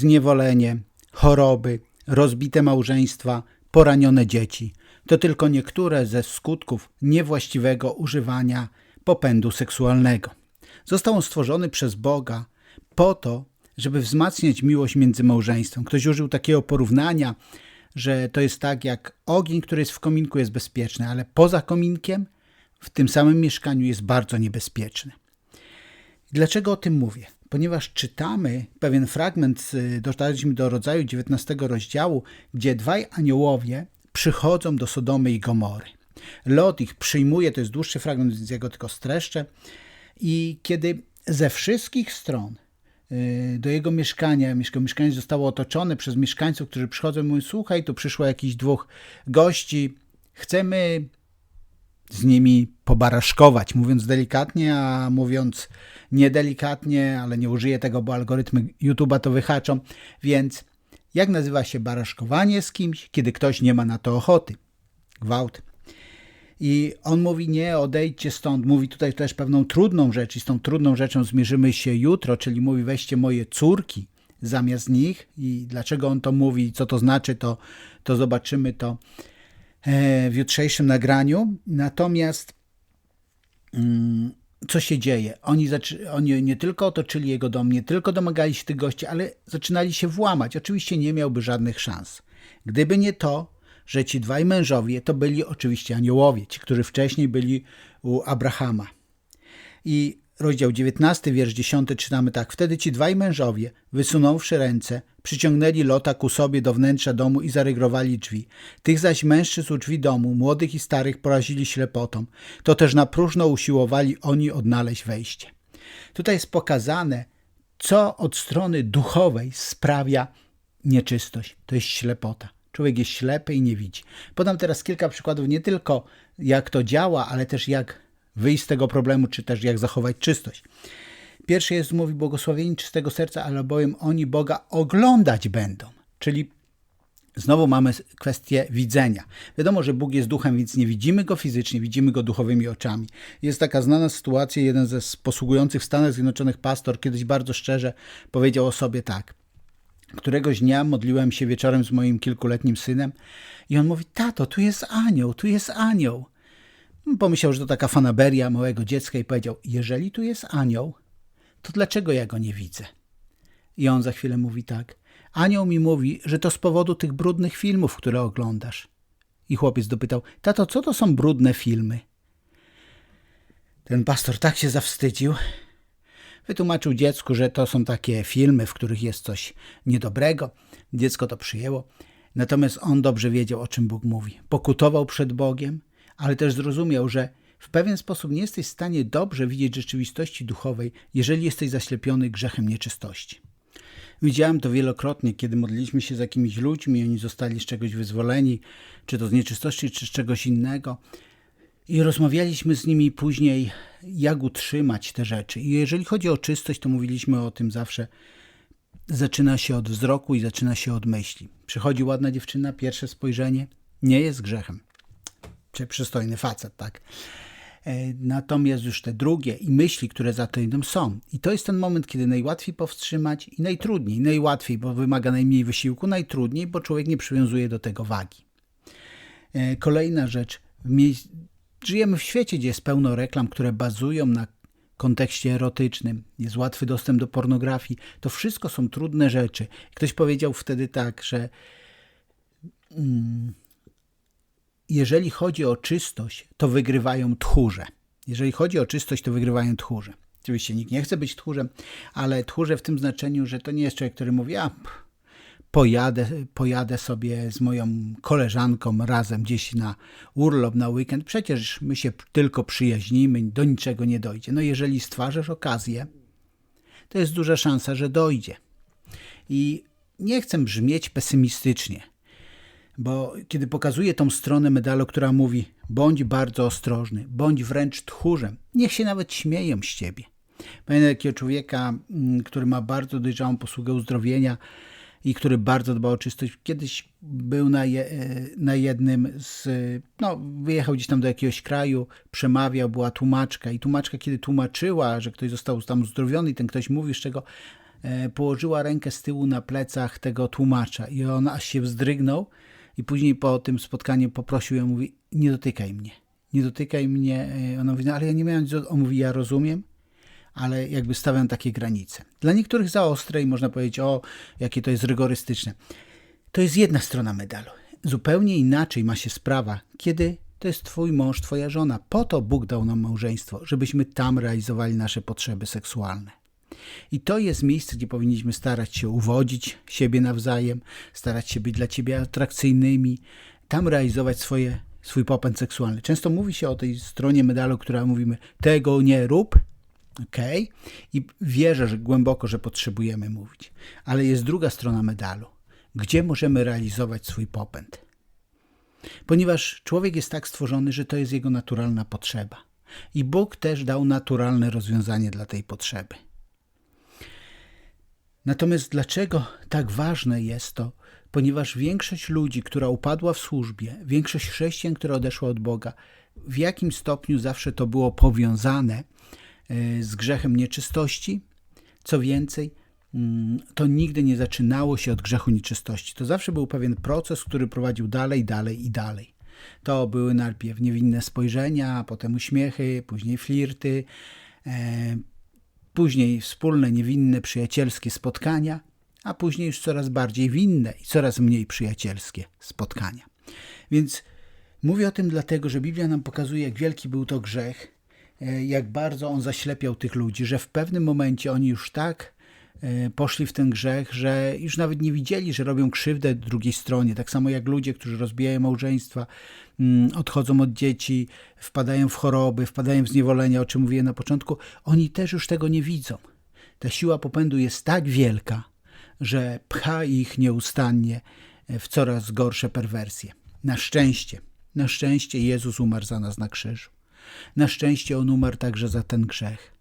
zniewolenie, choroby, rozbite małżeństwa, poranione dzieci. To tylko niektóre ze skutków niewłaściwego używania popędu seksualnego. Został on stworzony przez Boga po to, żeby wzmacniać miłość między małżeństwem. Ktoś użył takiego porównania, że to jest tak jak ogień, który jest w kominku, jest bezpieczny, ale poza kominkiem, w tym samym mieszkaniu jest bardzo niebezpieczny. Dlaczego o tym mówię? Ponieważ czytamy pewien fragment, dotarliśmy do rodzaju 19 rozdziału, gdzie dwaj aniołowie przychodzą do Sodomy i Gomory. Lot ich przyjmuje, to jest dłuższy fragment, więc ja go tylko streszczę. I kiedy ze wszystkich stron y, do jego mieszkania, mieszkanie zostało otoczone przez mieszkańców, którzy przychodzą i mówią, słuchaj, tu przyszło jakichś dwóch gości, chcemy z nimi pobaraszkować, mówiąc delikatnie, a mówiąc niedelikatnie, ale nie użyję tego, bo algorytmy YouTube'a to wyhaczą, więc jak nazywa się baraszkowanie z kimś, kiedy ktoś nie ma na to ochoty? Gwałt. I on mówi, nie, odejdźcie stąd. Mówi tutaj też pewną trudną rzecz i z tą trudną rzeczą zmierzymy się jutro, czyli mówi, weźcie moje córki zamiast nich. I dlaczego on to mówi, co to znaczy, to, to zobaczymy to w jutrzejszym nagraniu. Natomiast mm, co się dzieje? Oni, oni nie tylko otoczyli jego dom, nie tylko domagali się tych gości, ale zaczynali się włamać. Oczywiście nie miałby żadnych szans. Gdyby nie to, że ci dwaj mężowie to byli oczywiście aniołowie, ci, którzy wcześniej byli u Abrahama. I rozdział 19, wiersz 10 czytamy tak. Wtedy ci dwaj mężowie, wysunąwszy ręce, przyciągnęli Lota ku sobie do wnętrza domu i zarygrowali drzwi. Tych zaś mężczyzn u drzwi domu, młodych i starych, porazili ślepotą. To też na próżno usiłowali oni odnaleźć wejście. Tutaj jest pokazane, co od strony duchowej sprawia nieczystość. To jest ślepota. Człowiek jest ślepy i nie widzi. Podam teraz kilka przykładów, nie tylko jak to działa, ale też jak wyjść z tego problemu, czy też jak zachować czystość. Pierwszy jest, mówi, błogosławieni czystego serca, ale bowiem oni Boga oglądać będą. Czyli znowu mamy kwestię widzenia. Wiadomo, że Bóg jest duchem, więc nie widzimy go fizycznie, widzimy go duchowymi oczami. Jest taka znana sytuacja, jeden ze posługujących w Stanach Zjednoczonych pastor kiedyś bardzo szczerze powiedział o sobie tak. Któregoś dnia modliłem się wieczorem z moim kilkuletnim synem i on mówi, tato, tu jest anioł, tu jest anioł. Pomyślał, że to taka fanaberia małego dziecka i powiedział, jeżeli tu jest anioł, to dlaczego ja go nie widzę? I on za chwilę mówi tak, anioł mi mówi, że to z powodu tych brudnych filmów, które oglądasz. I chłopiec dopytał, tato, co to są brudne filmy? Ten pastor tak się zawstydził, Wytłumaczył dziecku, że to są takie filmy, w których jest coś niedobrego. Dziecko to przyjęło. Natomiast on dobrze wiedział, o czym Bóg mówi. Pokutował przed Bogiem, ale też zrozumiał, że w pewien sposób nie jesteś w stanie dobrze widzieć rzeczywistości duchowej, jeżeli jesteś zaślepiony grzechem nieczystości. Widziałem to wielokrotnie, kiedy modliliśmy się z jakimiś ludźmi, oni zostali z czegoś wyzwoleni, czy to z nieczystości, czy z czegoś innego. I rozmawialiśmy z nimi później, jak utrzymać te rzeczy. I jeżeli chodzi o czystość, to mówiliśmy o tym zawsze. Zaczyna się od wzroku i zaczyna się od myśli. Przychodzi ładna dziewczyna, pierwsze spojrzenie nie jest grzechem. Czy przystojny facet, tak? E, natomiast już te drugie i myśli, które za tym są. I to jest ten moment, kiedy najłatwiej powstrzymać i najtrudniej. Najłatwiej, bo wymaga najmniej wysiłku, najtrudniej, bo człowiek nie przywiązuje do tego wagi. E, kolejna rzecz. Żyjemy w świecie, gdzie jest pełno reklam, które bazują na kontekście erotycznym, jest łatwy dostęp do pornografii. To wszystko są trudne rzeczy. Ktoś powiedział wtedy tak, że mm, jeżeli chodzi o czystość, to wygrywają tchórze. Jeżeli chodzi o czystość, to wygrywają tchórze. Oczywiście nikt nie chce być tchórzem, ale tchórze w tym znaczeniu, że to nie jest człowiek, który mówi, a pojadę, pojadę sobie z moją koleżanką razem gdzieś na urlop, na weekend. Przecież my się tylko przyjaźnimy, do niczego nie dojdzie. No jeżeli stwarzasz okazję, to jest duża szansa, że dojdzie. I nie chcę brzmieć pesymistycznie, bo kiedy pokazuję tą stronę medalu, która mówi bądź bardzo ostrożny, bądź wręcz tchórzem, niech się nawet śmieją z ciebie. Pamiętam takiego człowieka, mm, który ma bardzo dojrzałą posługę uzdrowienia, i który bardzo dba o czystość. Kiedyś był na, je, na jednym z, no, wyjechał gdzieś tam do jakiegoś kraju, przemawiał, była tłumaczka i tłumaczka, kiedy tłumaczyła, że ktoś został tam uzdrowiony i ten ktoś mówił, z czego e, położyła rękę z tyłu na plecach tego tłumacza i on aż się wzdrygnął i później po tym spotkaniu poprosił ją, mówi, nie dotykaj mnie, nie dotykaj mnie. E, Ona mówi, no ale ja nie miałem, nic do-" on mówi, ja rozumiem, ale jakby stawiam takie granice. Dla niektórych za ostre i można powiedzieć, o, jakie to jest rygorystyczne. To jest jedna strona medalu. Zupełnie inaczej ma się sprawa, kiedy to jest twój mąż, twoja żona. Po to Bóg dał nam małżeństwo, żebyśmy tam realizowali nasze potrzeby seksualne. I to jest miejsce, gdzie powinniśmy starać się uwodzić siebie nawzajem, starać się być dla ciebie atrakcyjnymi, tam realizować swoje, swój popęd seksualny. Często mówi się o tej stronie medalu, która mówimy, tego nie rób, okej, i wierzę że głęboko, że potrzebujemy mówić. Ale jest druga strona medalu, gdzie możemy realizować swój popęd. Ponieważ człowiek jest tak stworzony, że to jest jego naturalna potrzeba. I Bóg też dał naturalne rozwiązanie dla tej potrzeby. Natomiast dlaczego tak ważne jest to? Ponieważ większość ludzi, która upadła w służbie, większość chrześcijan, która odeszła od Boga, w jakim stopniu zawsze to było powiązane e, z grzechem nieczystości. Co więcej, mm, to nigdy nie zaczynało się od grzechu nieczystości. To zawsze był pewien proces, który prowadził dalej, dalej i dalej. To były najpierw niewinne spojrzenia, potem uśmiechy, później flirty, e, później wspólne, niewinne, przyjacielskie spotkania, a później już coraz bardziej winne i coraz mniej przyjacielskie spotkania. Więc mówię o tym dlatego, że Biblia nam pokazuje, jak wielki był to grzech, e, jak bardzo on zaślepiał tych ludzi, że w pewnym momencie oni już tak poszli w ten grzech, że już nawet nie widzieli, że robią krzywdę drugiej stronie. Tak samo jak ludzie, którzy rozbijają małżeństwa, mm, odchodzą od dzieci, wpadają w choroby, wpadają w zniewolenia, o czym mówiłem na początku, oni też już tego nie widzą. Ta siła popędu jest tak wielka, że pcha ich nieustannie w coraz gorsze perwersje. Na szczęście, na szczęście Jezus umarł za nas na krzyżu. Na szczęście On umarł także za ten grzech.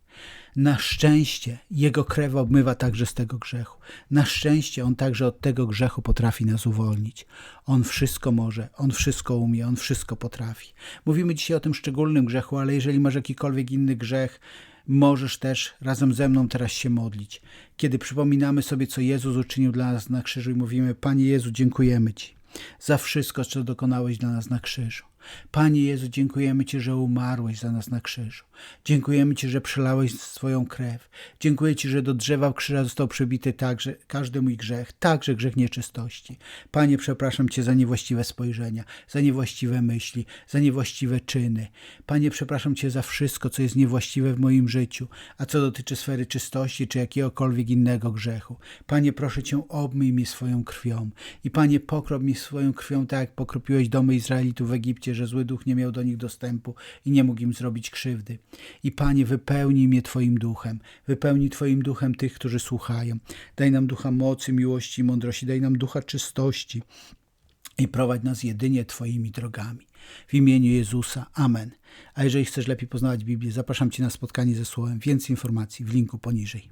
Na szczęście Jego krew obmywa także z tego grzechu. Na szczęście On także od tego grzechu potrafi nas uwolnić. On wszystko może, On wszystko umie, On wszystko potrafi. Mówimy dzisiaj o tym szczególnym grzechu, ale jeżeli masz jakikolwiek inny grzech, możesz też razem ze mną teraz się modlić. Kiedy przypominamy sobie, co Jezus uczynił dla nas na krzyżu i mówimy, Panie Jezu, dziękujemy Ci za wszystko, co dokonałeś dla nas na krzyżu. Panie Jezu, dziękujemy Ci, że umarłeś za nas na krzyżu. Dziękujemy Ci, że przelałeś swoją krew. Dziękuję Ci, że do drzewa krzyża został przybity także każdy mój grzech, także grzech nieczystości. Panie, przepraszam Cię za niewłaściwe spojrzenia, za niewłaściwe myśli, za niewłaściwe czyny. Panie, przepraszam Cię za wszystko, co jest niewłaściwe w moim życiu, a co dotyczy sfery czystości czy jakiegokolwiek innego grzechu. Panie, proszę Cię, obmyj mnie swoją krwią. I Panie, pokrop mi swoją krwią, tak jak pokropiłeś domy Izraelitów w Egipcie, że zły duch nie miał do nich dostępu i nie mógł im zrobić krzywdy. I Panie, wypełnij mnie Twoim duchem, wypełnij Twoim duchem tych, którzy słuchają. Daj nam ducha mocy, miłości i mądrości, daj nam ducha czystości i prowadź nas jedynie Twoimi drogami. W imieniu Jezusa. Amen. A jeżeli chcesz lepiej poznawać Biblię, zapraszam Cię na spotkanie ze Słowem. Więcej informacji w linku poniżej.